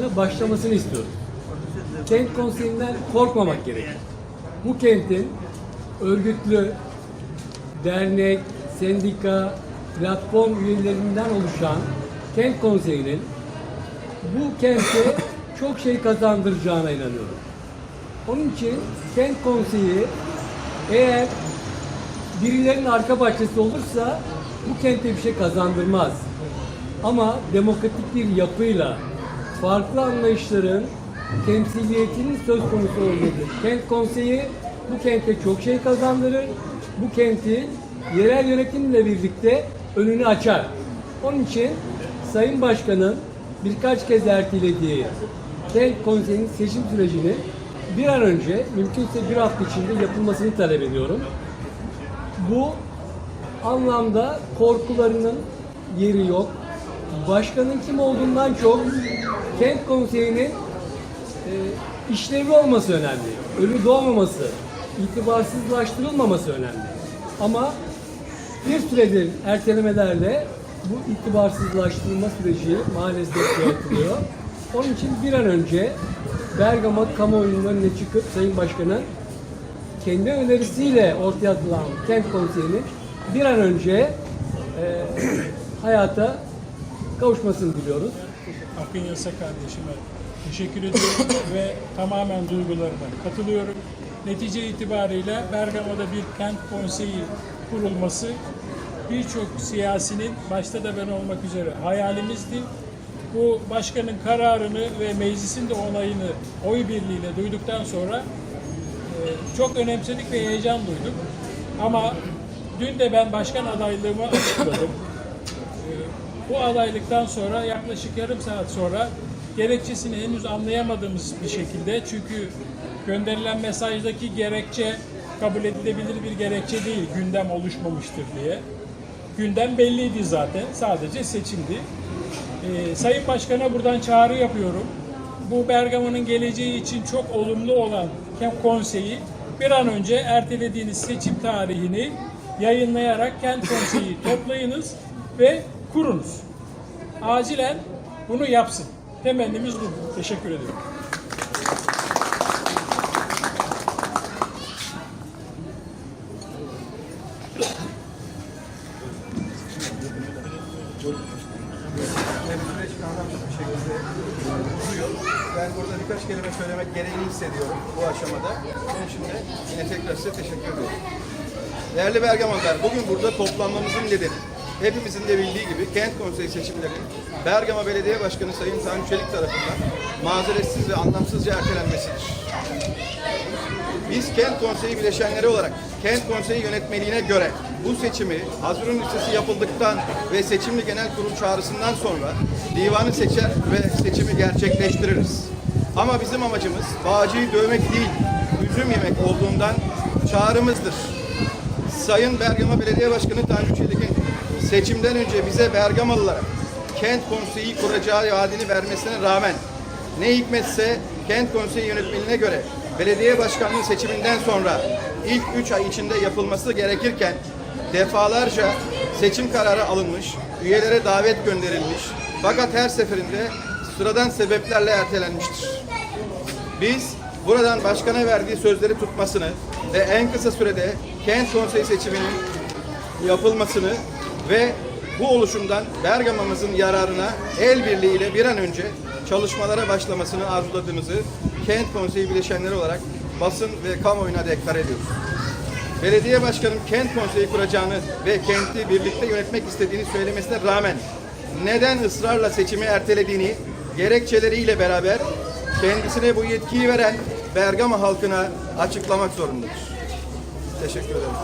hayatına başlamasını istiyoruz. Kent konseyinden korkmamak gerekir. Bu kentin örgütlü, dernek, sendika, platform üyelerinden oluşan kent konseyinin bu kente çok şey kazandıracağına inanıyorum. Onun için kent konseyi eğer birilerinin arka bahçesi olursa bu kente bir şey kazandırmaz. Ama demokratik bir yapıyla farklı anlayışların temsiliyetinin söz konusu olduğudur. Kent konseyi bu kente çok şey kazandırır. Bu kenti yerel yönetimle birlikte önünü açar. Onun için Sayın Başkan'ın birkaç kez ertelediği kent konseyinin seçim sürecini bir an önce mümkünse bir hafta içinde yapılmasını talep ediyorum. Bu anlamda korkularının yeri yok. Başkanın kim olduğundan çok kent konseyinin e, işlevi olması önemli. Ölü doğmaması, itibarsızlaştırılmaması önemli. Ama bir süredir ertelemelerle bu itibarsızlaştırma süreci maalesef yönetiliyor. Onun için bir an önce Bergama kamuoyunun önüne çıkıp Sayın Başkan'ın kendi önerisiyle ortaya atılan kent konseyinin bir an önce e, hayata kavuşmasını diliyoruz. Akın Yasa kardeşime teşekkür ediyorum ve tamamen duygularına katılıyorum. Netice itibariyle Bergama'da bir kent konseyi kurulması birçok siyasinin başta da ben olmak üzere hayalimizdi. Bu başkanın kararını ve meclisin de onayını oy birliğiyle duyduktan sonra e, çok önemsedik ve heyecan duyduk. Ama dün de ben başkan adaylığımı açıkladım. Bu adaylıktan sonra yaklaşık yarım saat sonra gerekçesini henüz anlayamadığımız bir şekilde çünkü gönderilen mesajdaki gerekçe kabul edilebilir bir gerekçe değil gündem oluşmamıştır diye. Gündem belliydi zaten sadece seçimdi. Ee, Sayın Başkan'a buradan çağrı yapıyorum. Bu Bergama'nın geleceği için çok olumlu olan Kent Konseyi bir an önce ertelediğiniz seçim tarihini yayınlayarak Kent Konseyi toplayınız ve kurunuz. Acilen bunu yapsın. Temennimiz bu. Teşekkür ediyorum. Ben burada birkaç kelime söylemek gereğini hissediyorum bu aşamada. Onun tekrar size teşekkür ediyorum. Değerli Bergamalılar, bugün burada toplanmamızın nedeni hepimizin de bildiği gibi kent konseyi seçimlerinin Bergama Belediye Başkanı Sayın Tanju Çelik tarafından mazeretsiz ve anlamsızca ertelenmesidir. Biz kent konseyi bileşenleri olarak kent konseyi yönetmeliğine göre bu seçimi Hazırun listesi yapıldıktan ve seçimli genel kurul çağrısından sonra divanı seçer ve seçimi gerçekleştiririz. Ama bizim amacımız bağcıyı dövmek değil, üzüm yemek olduğundan çağrımızdır. Sayın Bergama Belediye Başkanı Tanju Çelik'in seçimden önce bize Bergamalılara kent konseyi kuracağı vaadini vermesine rağmen ne hikmetse kent konseyi yönetmeliğine göre belediye başkanlığı seçiminden sonra ilk üç ay içinde yapılması gerekirken defalarca seçim kararı alınmış, üyelere davet gönderilmiş fakat her seferinde sıradan sebeplerle ertelenmiştir. Biz buradan başkana verdiği sözleri tutmasını ve en kısa sürede kent konseyi seçiminin yapılmasını ve bu oluşumdan Bergama'mızın yararına el birliğiyle bir an önce çalışmalara başlamasını arzuladığımızı kent konseyi bileşenleri olarak basın ve kamuoyuna deklar ediyoruz. Belediye başkanım kent konseyi kuracağını ve kenti birlikte yönetmek istediğini söylemesine rağmen neden ısrarla seçimi ertelediğini gerekçeleriyle beraber kendisine bu yetkiyi veren Bergama halkına açıklamak zorundadır. Teşekkür ederim.